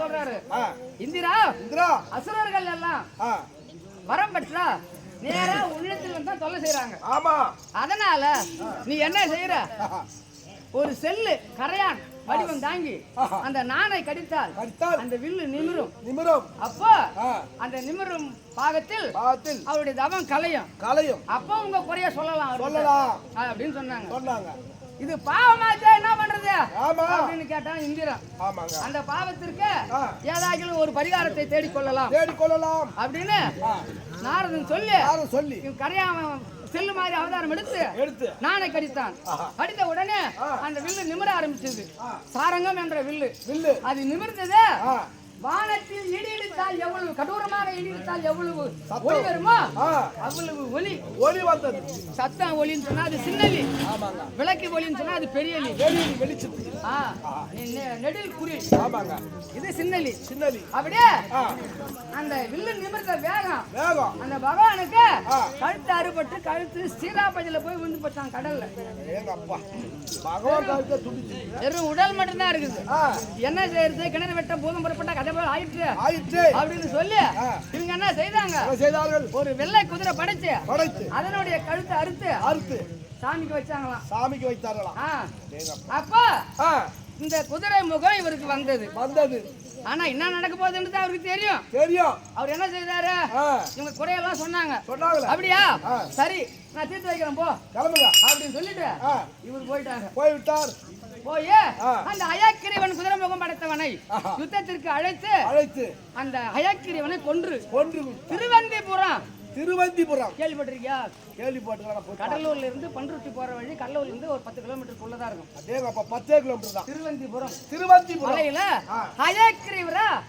சொல்றாரு. இந்திரா இந்திரா. அசுரர்கள் எல்லாம் வரம் பெற்றா நேரா உள்ளத்தில் வந்து தொல்லை செய்யறாங்க ஆமா. அதனால நீ என்ன செய்யற ஒரு செல்லு கரையான் வடிவம் தாங்கி. அந்த நாணை கடித்தால் அந்த வில்லு நிமிரும். நிமிரும். அப்போ அந்த நிமிரும் பாகத்தில் அவருடைய தவம் கலையும் கலையும் அப்போ உங்க குறைய சொல்லலாம். சொல்லலாம். அப்படின்னு சொன்னாங்க. சொன்னாங்க. இது பாவமாச்சே என்ன பண்றது? ஆமா. அப்படின்னு கேட்டான் இந்திரன். ஆமாங்க. அந்த பாவத்திற்கு. ஏதாகிலும் ஒரு பரிகாரத்தை தேடிக் கொள்ளலாம். தேடிக் கொள்ளலாம் அப்படின்னு நாரதன் சொல்லி சொல்லி. கரையாம செல்லு மாதிரி அவதாரம் எடுத்து எடுத்து. நாணை கடித்தான். கடித்த உடனே. அந்த வில்லு நிமிர ஆரம்பிச்சது. சாரங்கம் என்ற வில்லு. வில்லு. அது நிமிர்ந்தது. வானத்தில் இடி இடித்தால் எவ்வளவு? கடூரமாக இடி இடித்தால் எவ்வளவு. ஒளி வருமோ? அவ்வளவு ஒலி ஒளி வந்தது. சத்தம் ஒலின்னு சொன்னா அது சின்னலி. விளக்கு ஒலின்னு சொன்னா அது பெரியலி. வெளி வெளிச்சத்து. நெடில் குறி ஆமாங்க. இது சின்னலி. சின்னலி. அப்படியே அந்த வில்லு நிமிர்ந்த வேகம். வேகம். அந்த பகவானுக்கு. கழுத்து அறுபட்டு கழுத்து சீராப்பதியில போய் விழுந்து போச்சான் கடல்ல. பகவான் வெறும் உடல் மட்டும்தான் இருக்குது. என்ன செய்யறது கிணறு வெட்ட பூதம் புறப்பட்ட கதை ஆயிடுச்சு ஆயிற்று. அப்படின்னு சொல்லி. இவங்க என்ன செய்தாங்க? செய்தார்கள்? ஒரு வெள்ளை குதிரை படைச்சு படைத்து. அதனுடைய கழுத்தை அறுத்து அறுத்து. சாமிக்கு வச்சாங்களாம். சாமிக்கு வைத்தார்களாம். அப்போ இந்த குதிரை முகம் இவருக்கு வந்தது. வந்தது. ஆனா என்ன நடக்க போகுதுன்றது அவருக்கு தெரியும். தெரியும். அவர் என்ன செய்தாரு? இவங்க குறையெல்லாம் சொன்னாங்க. சொன்னாங்களே. அப்படியா. சரி நான் தீர்த்து வைக்கிறேன் போ. கிளம்புங்க. அப்படின்னு சொல்லிட்டு இவர் போயிட்டாங்க போய்விட்டார். போய். அந்த அயாக்கிரிவன் குதிரை முகம் படைத்தவனை. யுத்தத்திற்கு அழைத்து அழைத்து அந்த அயாக்கிரிவனை கொன்று கொன்று. திருவந்திபுரம் திருவந்திபுரம். கேள்விப்பட்டிருக்கியா? கேள்விப்பட்டுக்கலாம் போய் கடலூர்ல இருந்து பண்ருட்டி போற வழி கடலூர்ல இருந்து ஒரு பத்து கிலோமீட்டருக்குள்ளதான் இருக்கும். அதேங்க அப்ப பத்தே கிலோமீட்டர் தான். திருவந்திபுரம். திருவந்திபுரம். மலையில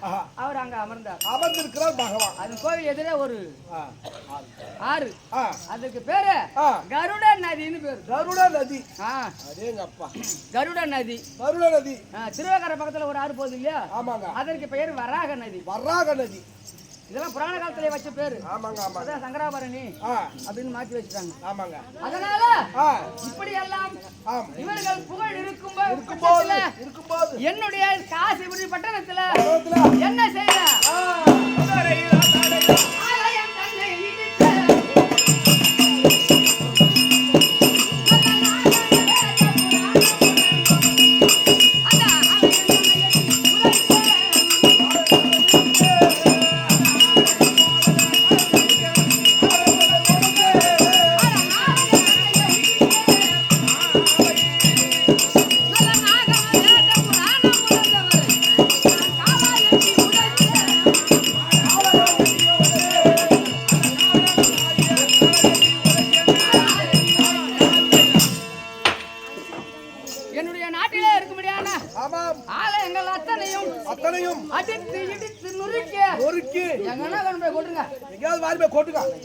ஆஹா. அவர் அங்க அமர்ந்தார். அமர்ந்திருக்கிறார் பகவான். அது கோவில் எதிரே ஒரு ஆறு. அதுக்கு பேரு. கருட நதின்னு பேரு. கருட நதி. ஆ, அதேங்க அப்பா கருட நதி. கருட நதி. ஆ, திருவேக்கரை பக்கத்துல ஒரு ஆறு போகுது இல்லையா? ஆமாங்க. அதற்கு பெயர் வராக நதி. வராக நதி. இதெல்லாம் புராண காலத்திலே வச்ச பேரு. ஆமாங்க ஆமாங்க. அதான் சங்கராபரணி அப்படின்னு மாத்தி வச்சுட்டாங்க. ஆமாங்க. அதனால இப்படி எல்லாம் ஆம். இவர்கள் புகழ் இருக்கும்போது இருக்கும்போது இருக்கும்போது. என்னுடைய காசிபுரி பட்டணத்துல பகவத்துல, என்ன செய்யற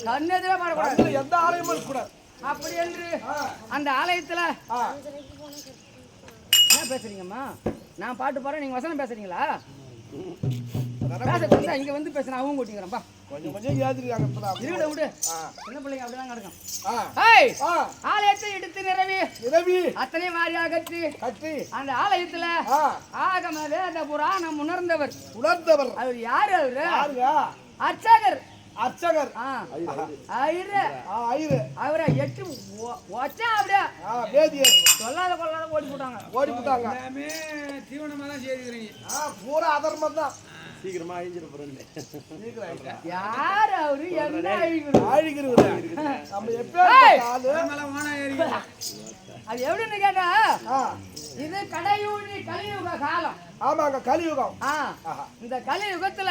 கண்ணெதிரே பாடக்கூடாது எந்த ஆலயமும் இருக்கக்கூடாது. அப்படி என்று அந்த ஆலயத்துல என்ன பேசுறீங்கம்மா? நான் பாட்டு பாடுறேன் நீங்க வசனம் பேசுறீங்களா? இங்க வந்து பேசுறேன் அவங்க கூட்டிங்கிறப்பா கொஞ்சம் கொஞ்சம் ஏதிருக்காங்க இப்பதான் இருவிட விடு. சின்ன பிள்ளைங்க அப்படிதான் ஆ, ஆலயத்தை எடுத்து நிறவி நிரவி. அத்தனை மாறி அகற்றி கட்டி. அந்த ஆலயத்துல ஆகம வேத புராணம் உணர்ந்தவர். உணர்ந்தவர். அவர் யாரு அவரு? அர்ச்சகர். அர்ச்சகர். ஆ ஆஹா. ஐயரு. ஆ, ஐயரு. அவரை எட்டு ஒச்சா அப்படியே. ஆ, வேதியர் சொல்லாத கொள்ளாத ஓடி போட்டாங்க. ஓடி போட்டாங்க. எல்லாமே தீவனமா தான் செய்திருக்கிறீங்க. ஆ, பூரா அதர்மம் தான். சீக்கிரமா சீக்கிரம் யார் அவரு? என்ன ஆழிக்கிறவரு நம்ம ஏறிக்கிறேன் அது எப்படின்னு கேட்டா ஆ, இது கடையூழி கலியுக காலம். ஆமாங்க கலியுகம். இந்த கலியுகத்துல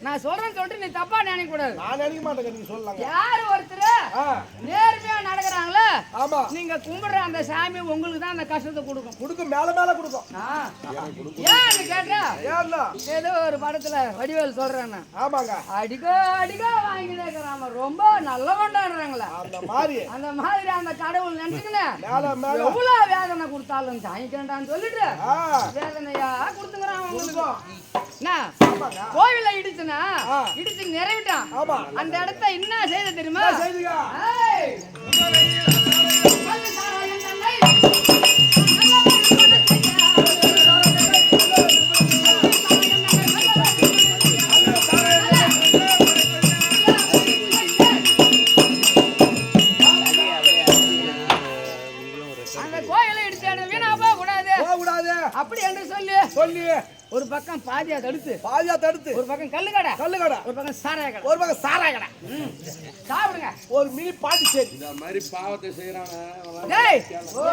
நான் சொல்றேன்னு சொல்லிட்டு நீ தப்பா நினைக்க கூடாது நான் நினைக்க மாட்டேங்க நீங்க சொல்லலாங்க. யாரு ஒருத்தர்? நேர்மையா நடக்கிறாங்களோ? ஆமா. நீங்க கும்பிடுற அந்த சாமி உங்களுக்கு தான் அந்த கஷ்டத்தை கொடுக்கும். கொடுக்கும் மேல மேல கொடுக்கும். ஏன்னு. கேட்டா ஏதோ ஒரு படத்துல வடிவேல் சொல்றேன். ஆமாங்க. அடிக்கோ அடிக்கோ வாங்கிட்டே இருக்கிறான் ரொம்ப நல்ல கொண்டாடுறாங்களே அந்த மாதிரி. அந்த மாதிரி அந்த கடவுள் மேல எவ்வளவு வேதனை கொடுத்தாலும் தாங்கிக்கண்டான்னு சொல்லிட்டு வேதனையா என்ன ஆமாங்க கோவில இடிச்சுனா. இடிச்சு நிறைவிட்டான். அந்த இடத்த என்ன செய்த தெரியுமா? ஒரு பக்கம் சாராய கடை ம். சாப்பிடுங்க. ஒரு மினி பாண்டிச்சேரி இந்த மாதிரி பாவத்தை செய்யறானே டேய்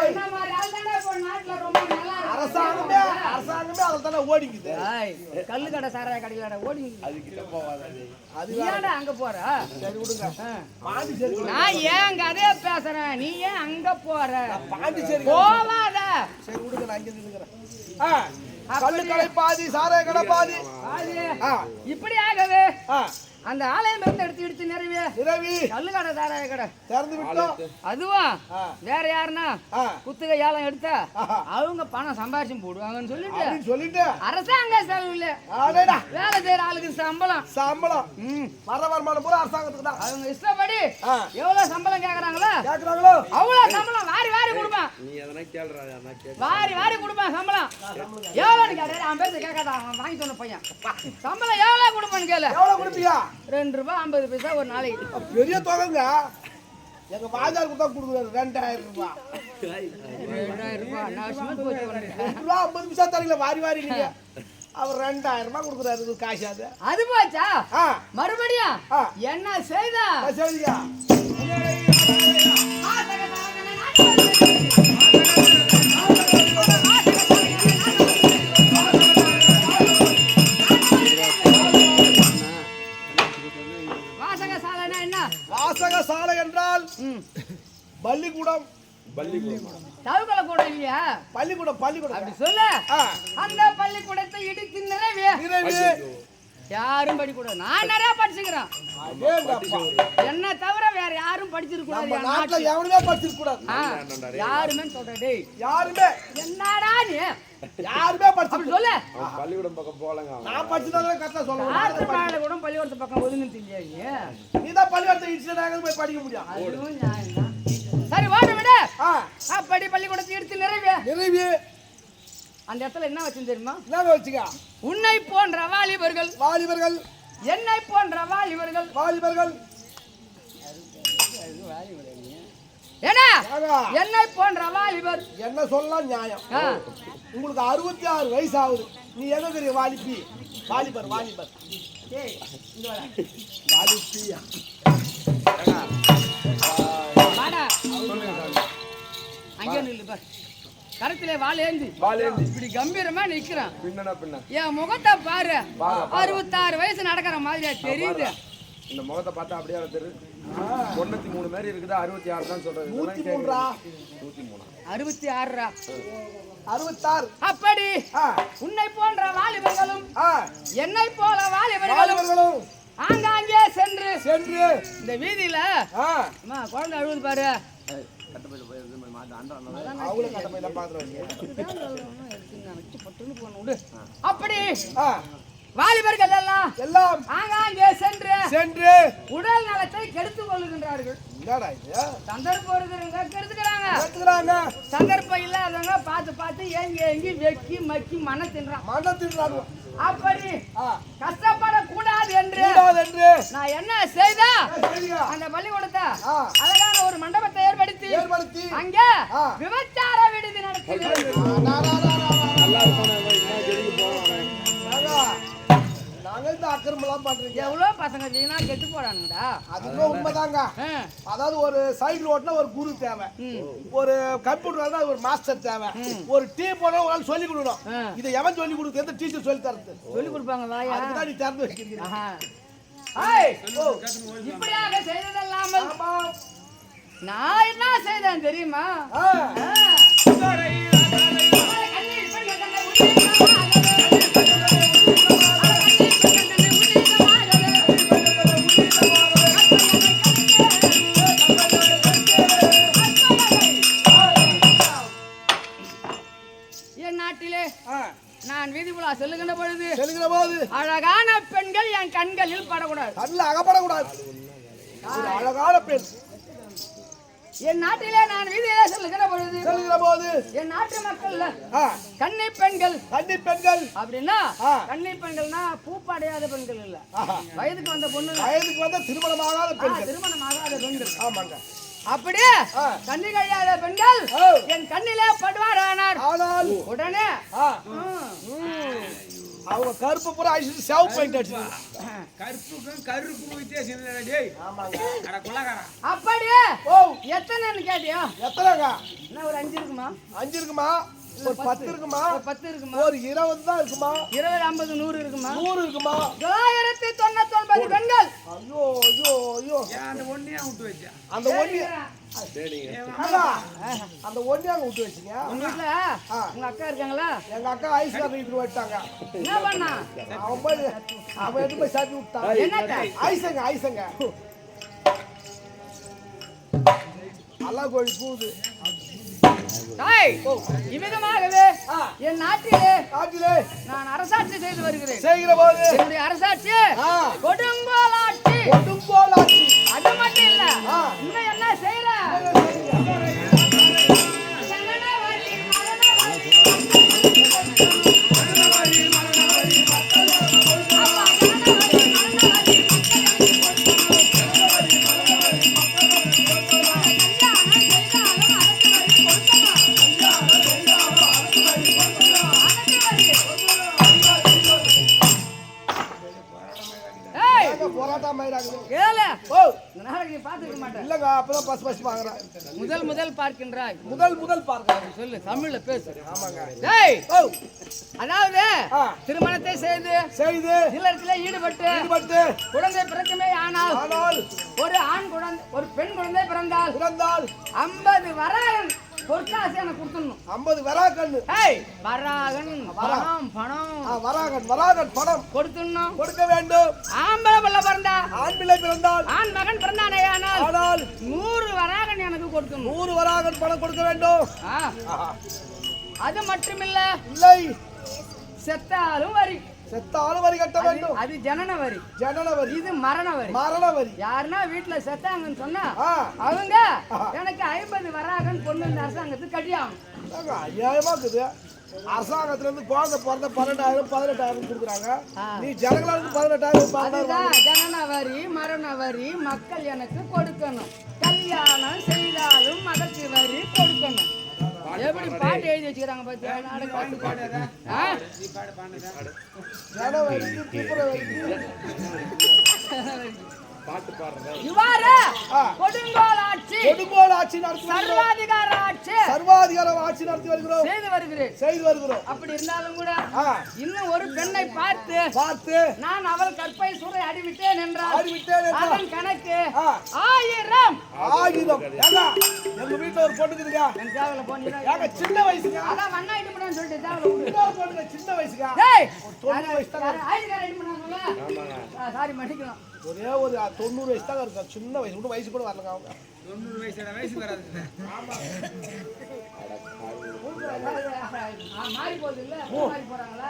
என்ன மாதிரி ஆள் தானே இப்போ நாட்டுல ரொம்ப நல்லா இருக்கு. அரசாங்கமே அரசாங்கமே அதில் தானே ஓடிக்குது. கல்லு கடை சாராய கடையில ஓடி அது நீ ஏன்டா அங்க போற? சரி விடுங்க. பாண்டிச்சேரி நான் ஏன் கதைய பேசுறேன். நீ ஏன் அங்க போற? பாண்டிச்சேரி போவாத. சரி விடுங்க நான் இங்கே ஆ கல்லு கடை பாதி சாராய கடை பாதி. இப்படி ஆகவே அந்த ஆலயம் இருந்து எடுத்து எடுத்து நிறைவே இரவி கல்லு கடை சாராய கடை. திறந்து விட்டோம். அதுவும் ஆ. வேற யாருன்னா? குத்துகை ஏலம் எடுத்தா. அவங்க பணம் சம்பாரிச்சு போடுவாங்கன்னு சொல்லிட்டு. சொல்லிட்டு. அரசாங்க செலவு இல்ல. வேலை செய்யற ஆளுக்கு சம்பளம். சம்பளம். ம். வர வருமானம் பூரா அரசாங்கத்துக்கு தான். அவங்க இஷ்டப்படி. எவ்வளவு சம்பளம் கேக்குறாங்களோ? கேட்குறாங்களோ அவ்வளவு சம்பளம் வாரி வாரி கொடுப்பான் நீ எதனா கேளுடா எதனா கேளு வாரி வாரி கொடுப்பான் சம்பளம். எவ்வளோன்னு கேட்டாரு அவன் பேச கேட்காதா அவன் வாங்கி சொன்ன பையன். சம்பளம் எவ்வளவு கொடுப்பான்னு கேளு. எவ்வளோ கொடுப்பியா? ரெண்டு ரூபாய் ஐம்பது பைசா ஒரு நாளைக்கு. பெரிய தொகைங்க. எங்க வாஜாருக்கு தான் கொடுக்குறாரு ரெண்டாயிரம் ரூபாய் ரெண்டாயிரம் ரூபாய். ரெண்டு ரூபா ஐம்பது பைசா தரீங்களா வாரி வாரி நீங்க. அவர் ரெண்டாயிரம் ரூபாய் கொடுக்குறாரு காசு அது. அது போச்சா? மறுபடியும். என்ன செய்தா? ஆ, பள்ளிக்கூடம். தவுக்கல கூட இல்லையா? பள்ளிக்கூடம் பள்ளிக்கூடம். அப்படி சொல்லு. ஆ. அந்த பள்ளிக்கூடத்தை இடித்து நிறைவே. நிறைவு. யாரும் படிக்கூடாது நான் நிறைய படிச்சுக்கிறேன். என்ன தவிர வேற யாரும் படிச்சிருக்க நம்ம கூடாது என் நாட்டுல. எவனுமே படிச்சிருக்க கூடாது ஆ, யாருமே சொல்றேன் டேய். யாருமே. என்னடா நீ? யாருமே படிச்சிருக்க அப்படி சொல்லு. பள்ளிக்கூடம் பக்கம் போலங்க நான் படிச்சதால கரெக்டா கூட பள்ளிக்கூடத்து பக்கம் ஒதுங்குன்னு இல்லையா நீ? தான் பள்ளிக்கூடத்தை இடிச்சு நாங்க போய் படிக்க முடியும். அதுவும். சரி ஓட விடு. ஆ. அப்படி பள்ளிக்கூடத்தை எடுத்து நிறைவே. நிறைவு. அந்த இடத்துல என்ன வச்சு தெரியுமா? என்ன வச்சுக்க? உன்னை போன்ற வாலிபர்கள். வாலிபர்கள். என்னை போன்ற வாலிபர்கள். வாலிபர்கள். என்னை? போன்ற வாலிபர். என்ன சொல்லலாம் நியாயம். உங்களுக்கு அறுபத்தி ஆறு வயசு ஆகுது நீ எங்க பெரிய வாலிபி. வாலிபர் வாலிபர். வாடா. வாலிபியா? அங்கே நில்லு பார். கரத்திலே வாள் ஏந்தி. பாலேந்தி இப்படி கம்பீரமா நிக்கிறான். என் முகத்தை பாரு. அறுபத்தாறு வயசு நடக்கிற மாதிரியா தெரியுது. இந்த முகத்தை பார்த்தா அப்படியே தெரியுது தொண்ணூத்தி மூணு மாதிரி இருக்குது. அறுபத்தி ஆறு தான் சொல்றது நூத்தி மூன்றா? நூத்தி மூணா. அறுபத்தி ஆறுரா? அறுபத்தாறு. அப்படி உன்னை போன்ற வாலிபர்களும் என்னை போல வாலிபர்களும் ஆங்காங்கே சென்று சென்று. இந்த வீதியில குழந்தை அழுகுது பாரு. பாக்குறாங்க அப்படி. வாலிபர்கள் எல்லாம் எல்லாம் ஆங்காங்கே சென்று சென்று உடல் நலத்தை கெடுத்துக் கொள்ளுகின்றார்கள். என்னடா இது? சந்தர்ப்பம் இருக்கிறவங்க கெடுத்துக்கிறாங்க. எடுத்துக்கிறாங்க சந்தர்ப்பம் இல்லாதவங்க பார்த்து பார்த்து ஏங்கி ஏங்கி வெக்கி மக்கி மன தின்றான் மண்ணை தின்றாங்க. அப்படி ஆ. கஷ்டப்படக்கூடாது என்று கூடாது என்று நான் என்ன செய்தா அந்த பள்ளிக்கூடத்தை. அழகான ஒரு மண்டபத்தை ஏற்படுத்தி அங்க. விபச்சார விடுதி நடத்தி நாங்க இந்த அக்கிரமெல்லாம் பண்றீங்க. எவ்வளவு பசங்க வீணா கெட்டு போறானுங்கடா. அதுவும் உண்மைதாங்க. அதாவது ஒரு ஓட்டினா ஒரு குரு தேவை. ஒரு கம்ப்யூட்டர் ஒரு மாஸ்டர் தேவை. ஒரு டீ போனா ஒரு சொல்லி. கொடுக்கணும். இதை எவன் சொல்லி கொடுக்குறது எந்த டீச்சர் சொல்லி தரது? சொல்லி கொடுப்பாங்க வாயா. அதுதான் நீ திறந்து வச்சிருக்கீங்க இப்படியாக செய்ததல்லாமல் நான் என்ன செய்தேன் தெரியுமா? அழகான பெண்கள் என் கண்களில் படக்கூடாது. கண்ணில் அகப்படக்கூடாது. ஒரு அழகான பெண். என் நாட்டிலே நான் வீதியிலே செல்லுகிற பொழுது செல்கிற போது என் நாட்டு மக்கள்ல ஆ, கன்னி பெண்கள். கன்னி பெண்கள். அப்படின்னா. கன்னி பெண்கள்னா பூப்படையாத பெண்கள் இல்ல. வயதுக்கு வந்த பொண்ணு வயதுக்கு வந்த திருமணமாகாத பெண்கள். திருமணம் ஆகாத பெண்கள். ஆமாங்க. அப்படியே. கண்ணி கழியாத பெண்கள். என் கண்ணிலே படுவாரானார். ஆனால் உடனே அவங்க கருப்பு பூரா அழிச்சு சேவ் பாயிண்ட் அடிச்சு கருப்புக்கும் கருப்புக்கும் வித்தியாசம் இல்லைடா டேய். அட கொள்ளக்காரா. அப்படியே ஓ. எத்தனைன்னு கேட்டியா? எத்தனைங்க என்ன ஒரு அஞ்சு இருக்குமா? அஞ்சு இருக்குமா? ஒரு பத்து இருக்குமா? பத்து இருக்குமா? ஒரு இருபது தான் இருக்குமா? இருபது ஐம்பது நூறு இருக்குமா? நூறு இருக்குமா? தொள்ளாயிரத்தி தொண்ணூத்தி ஒன்பது பெண்கள். ஐயோ ஐயோ ஐயோ. அந்த ஒன்னையும் விட்டு வச்சா? அந்த ஒண்ணி அக்கா, அந்த ஒண்ணி அங்க விட்டு வச்சுங்க. உங்க வீட்டுல. உங்க அக்கா இருக்காங்களா? எங்க அக்கா ஐஸ் இட்டு போயிட்டாங்க. என்ன பண்ணா? அவன் போய் அவன் எடுத்து போய் சாப்பி விட்டான். என்னத்த? ஐசங்க ஐசங்க அல்லா கோழி கூது தாய் இவ்விதமாகவே. என் நாட்டிலே காட்டிலே நான் அரசாட்சி செய்து வருகிறேன் செய்கிற போது என்னுடைய அரசாட்சி போல் ஆச்சு அது மட்டும் இல்ல. இன்னும் இல்லங்க அப்பதான் பஸ் பஸ் பாக்குறேன் முதல் முதல் பார்க்கின்றாய். முதல் முதல் பார்க்கிறேன். சொல்லு தமிழ்ல பேசு. ஆமாங்க. டேய்! ஓ. அதாவது. திருமணத்தை செய்து செய்து இல்லறத்துல ஈடுபட்டு ஈடுபட்டு குழந்தை பிறக்குமே ஆனால் ஆனால் ஒரு ஆண் குழந்தை ஒரு பெண் குழந்தை பிறந்தால் பிறந்தால் ஐம்பது வராகன் பொற்காசு எனக்கு கொடுத்துடணும். ஐம்பது வராகன் ஏய் வராகன் பணம். பணம் வராகன் வராகன் பணம். கொடுத்துடணும். கொடுக்க வேண்டும். ஆம்பளை பிள்ளை பிறந்தா? ஆண் பிள்ளை பிறந்தால்? ஆண் மகன் பிறந்தானே ஆனால் ஆனால் நூறு வராகன் எனக்கு கொடுக்கணும் நூறு வராகன் பணம் கொடுக்க வேண்டும். அது மட்டுமில்ல. இல்லை. செத்தாலும் வரி. செத்தாலும் வரி கட்ட வேண்டும். அது ஜனன வரி. ஜனன வரி. இது மரண வரி. மரண வரி. யாருன்னா வீட்டுல செத்தாங்கன்னு சொன்னா அவங்க எனக்கு ஐம்பது வராகன் பொண்ணு இந்த அரசாங்கத்துக்கு கட்டியாகும் அநியாயமா இருக்குது. அரசாங்கத்துல இருந்து குழந்தை பிறந்த பன்னெண்டாயிரம் பதினெட்டாயிரம் கொடுக்குறாங்க. நீ ஜனங்களா இருந்து பதினெட்டாயிரம் ஜனன வரி மரண வரி மக்கள் எனக்கு கொடுக்கணும். கல்யாணம் செய்தாலும் அதற்கு வரி கொடுக்கணும். எப்படி பாட்டு எழுதி வச்சுக்கிறாங்க பாத்தியா நாடகம் இவ்வாறு ஆ. கொடுங்கோல் ஆட்சி கொடுங்கோல் ஆட்சி நடத்தி வருகிறோம். சர்வாதிகார ஆட்சி சர்வாதிகாரம் ஆட்சி நடத்தி வருகிறோம். செய்து வருகிறேன். செய்து வருகிறோம். அப்படி இருந்தாலும் கூட இன்னும் ஒரு பெண்ணை பார்த்து பார்த்து நான் அவள் கற்பை சூறை அடிவிட்டேன் என்றால் அதன் கணக்கு. ஆயிரம். ஆயுதம் எங்க வீட்டுல ஒரு பொண்ணு இருக்குதுங்க என் சின்ன வயசுங்க அதான் பண்ணு சொல்லிட்டு தேவையில்ல. இன்னொரு பொண்ணுங்க சின்ன வயசுங்க டேய் தொண்ணூறு வயசு தான்? சாரி மன்னிக்கணும். ஒரே ஒரு தொண்ணூறு வயசு தான் இருக்கும். சின்ன வயசு கூட வயசு கூட வரலங்க அவங்க. தொண்ணூறு வயசு வயசு வராது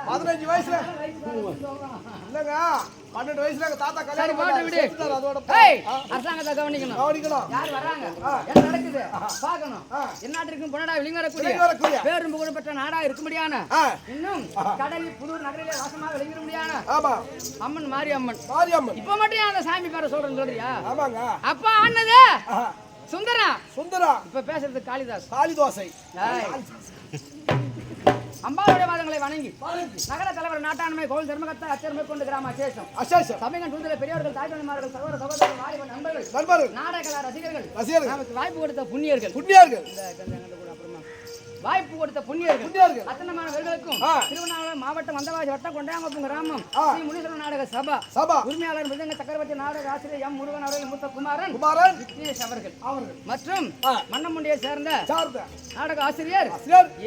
பதினஞ்சு வயசுல. இல்லங்க பன்னெண்டு வயசுல எங்க தாத்தா கல்யாணம் அதோட அரசாங்கத்தை கவனிக்கணும். கவனிக்கணும். யார் வராங்க? என்ன நடக்குது? பார்க்கணும். எந்நாட்டிற்கும் பொன்னடா விளிங்கரக்கூடிய. பேரும் புகழ்பெற்ற நாடா இருக்கும்படியான ஆ, இன்னும் கடலில் புதூர் நகரிலே வாசமாக விளங்கிட முடியான ஆமா. அம்மன் மாரி அம்மன் மாரியம்மன். இப்ப மட்டும் அந்த சாமி பேரை சொல்றேன்னு சொல்றியா? ஆமாங்க. அப்ப ஆனது. சுந்தரா. சுந்தரா. இப்ப பேசுறது காளிதாஸ். காளி தோசை ஏய். அம்பாளுடைய வாதங்களை வணங்கி நகர தலைவர் நாட்டாண்மை கோவில் தர்மகர்த்தா அச்சரமை கொண்டு கிராம சேஷம் அசேஷம். சமயங்கள் சூழ்நிலை பெரியவர்கள் தாய்மார்கள் சகோதர சகோதரர்கள் வாலிப நண்பர்கள் நண்பர்கள். நாடக ரசிகர்கள் ரசிகர்கள். நமக்கு வாய்ப்பு கொடுத்த புண்ணியர்கள். புண்ணியர்கள். வாய்ப்பு கொடுத்த புண்ணியர்கள் அத்தனமானவர்களுக்கும். திருவண்ணாமலை மாவட்டம் வந்தவாசி வட்டம் கொண்டாங்கப்பம் கிராமம். ஸ்ரீ முனீஸ்வரன் நாடக சபா. சபா. உரிமையாளர் மிருதங்க சக்கரவர்த்தி நாடக ஆசிரியர் எம் முருகன் அவர்கள் மூத்த குமாரன் குமாரன். விக்னேஷ் அவர்கள். அவர்கள். மற்றும். மன்னமுண்டியை சேர்ந்த நாடக ஆசிரியர்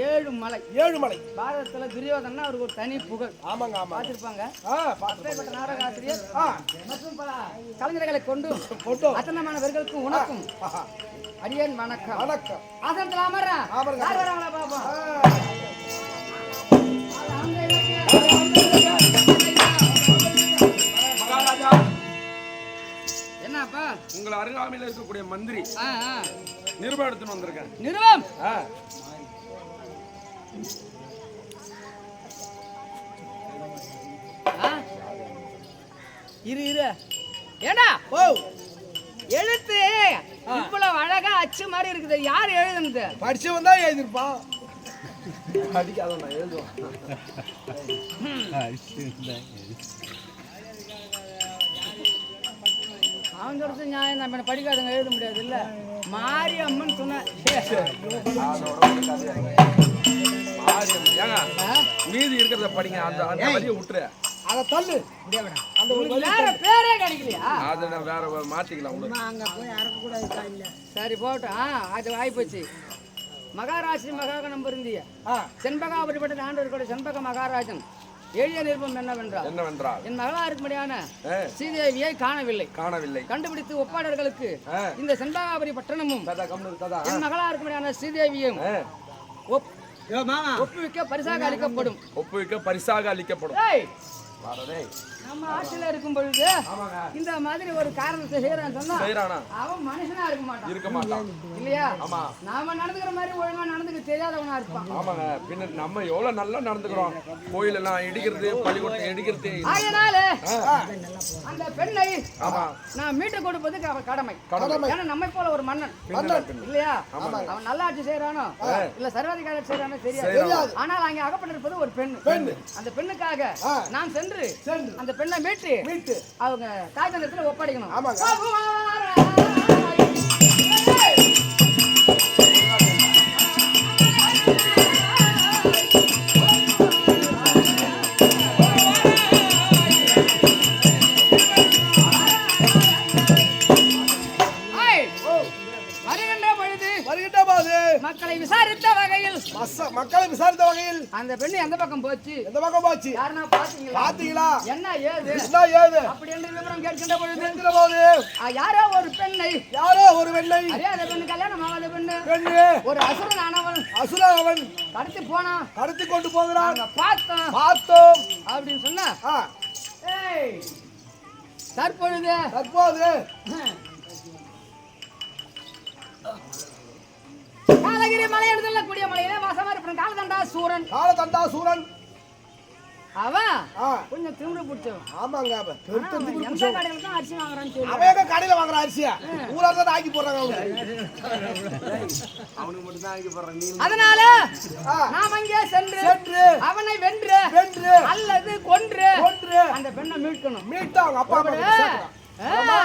ஏழு மலை ஏழுமலை. பாரதத்துல துரியோதனா அவருக்கு ஒரு தனி புகழ். ஆமாங்க ஆமாங்க. பார்த்திருப்பாங்க. ஆ பார்த்து அப்பேற்பட்ட நாடக ஆசிரியர் மற்றும் பல கலைஞர்களை கொண்டு அத்தனமானவர்களுக்கும் உனக்கும் ஆஹா. அடியேன் வணக்கம். வணக்கம். ஆசனத்துல அமர்றா. உங்கள் அருகாமையில் இருக்கக்கூடிய மந்திரி. நிருபம் எடுத்துன்னு வந்திருக்கேன். ஆ? இரு இரு. ஏடா ஓ. எழுத்து இவ்வளவு அழகா அச்சு மாதிரி இருக்குது. யார் எழுதுனது? படிச்சவன் தான் எழுதிருப்பான் அடிக்காத நான் எழுதுவேன் அவன் சொல்றது நியாயம் நம்ம படிக்காதவங்க எழுத முடியாது இல்ல மாரியம்மன் சொன்ன ஏங்க மீதி இருக்கிறத படிங்க அந்த அந்த வழியை விட்டுரு. அதை தள்ளு. அந்த ஒரு வேற பேரே கிடைக்கலையா? அதை நான் வேற மாத்திக்கலாம் உங்களுக்கு. சரி போட்டோம் அது ஆயிப்போச்சு மகாராஷ்டிரி மகாகணம் பொருந்திய. ஆ. செண்பகாபுரிப்பட்ட ஆண்டவர் கூட செண்பக மகாராஜன். எளிய நிருபம் என்னவென்றால் என்னவென்றால்? என் மகளா இருக்கும்படியான ஆ, ஸ்ரீதேவியை காணவில்லை. காணவில்லை. கண்டுபிடித்து ஒப்பாளர்களுக்கு. இந்த செண்பகாபுரி பட்டணமும் என் மகளா இருக்கும்படியான ஸ்ரீதேவியும் ஒப்புவிக்க பரிசாக அளிக்கப்படும். ஒப்புவிக்க பரிசாக அளிக்கப்படும். நம்ம ஆட்சியில இருக்கும் பொழுது இந்த மாதிரி ஒரு காரணத்தை செய்யறான்னு சொன்னா அவன் மனுஷனா இருக்க மாட்டான். இருக்க மாட்டான். இல்லையா? நாம நடந்துக்கிற மாதிரி ஒழுங்கா நடந்துக்க தெரியாதவனா இருப்பான். ஆமாங்க. பின்ன நம்ம எவ்வளவு நல்லா நடந்துக்கிறோம். கோயில் எல்லாம் இடிக்கிறது பள்ளிக்கூடத்தை இடிக்கிறது. ஆகையினால அந்த பெண்ணை நான் மீட்டு கொடுப்பது கடமை. கடமை. ஏன்னா நம்மை போல ஒரு மன்னன். இல்லையா? அவன் நல்லாட்சி செய்யறானோ? இல்ல சர்வாதிகாரி செய்யறானோ தெரியாது. ஆனால் அங்கே அகப்பட்டிருப்பது ஒரு பெண். அந்த பெண்ணுக்காக நாம் சென்று அந்த பெண்ணை மீட்டு மீட்டு. அவங்க தாய் தந்தத்துல ஒப்படைக்கணும். ஆமாங்க. அந்த பெண்ணு எந்த பக்கம் போச்சு? எந்த பக்கம் போச்சு? யாருன்னா பாத்தீங்களா பாத்தீங்களா என்ன ஏது? கிருஷ்ணா ஏது? அப்படி என்று விவரம் கேட்கின்ற பொழுது இருக்கிற போது யாரோ ஒரு பெண்ணை. யாரோ ஒரு வெள்ளை அறியாத பெண்ணு கல்யாணம் ஆகாத பெண்ணு. பெண்ணு. ஒரு அசுரன் ஆனவன் அசுரா அவன். கடத்தி போனான். கடத்தி கொண்டு போகிறான். பார்த்தோம். பார்த்தோம். அப்படின்னு சொன்னா ஏய் தற்பொழுது தற்போது காலகிரி மலையெடுதல கூடிய மலையில வாசமா இருப்பான். காலதண்டா சூரன். காலதண்டா சூரன். அவன் கொஞ்சம் திமிரு பிடிச்சவன் ஆமாங்க அவன் எந்த. கடையில தான் அரிசி வாங்குறான்னு சொல்லி அவன் எங்க கடையில வாங்குற அரிசியா? ஊரா தான் ஆக்கி போடுறாங்க அவங்க. அதனால நாம் அங்கே சென்று சென்று. அவனை வென்று வென்று. அல்லது கொன்று கொன்று. அந்த பெண்ணை மீட்கணும். மீட்டு அவங்க அப்பா அம்மா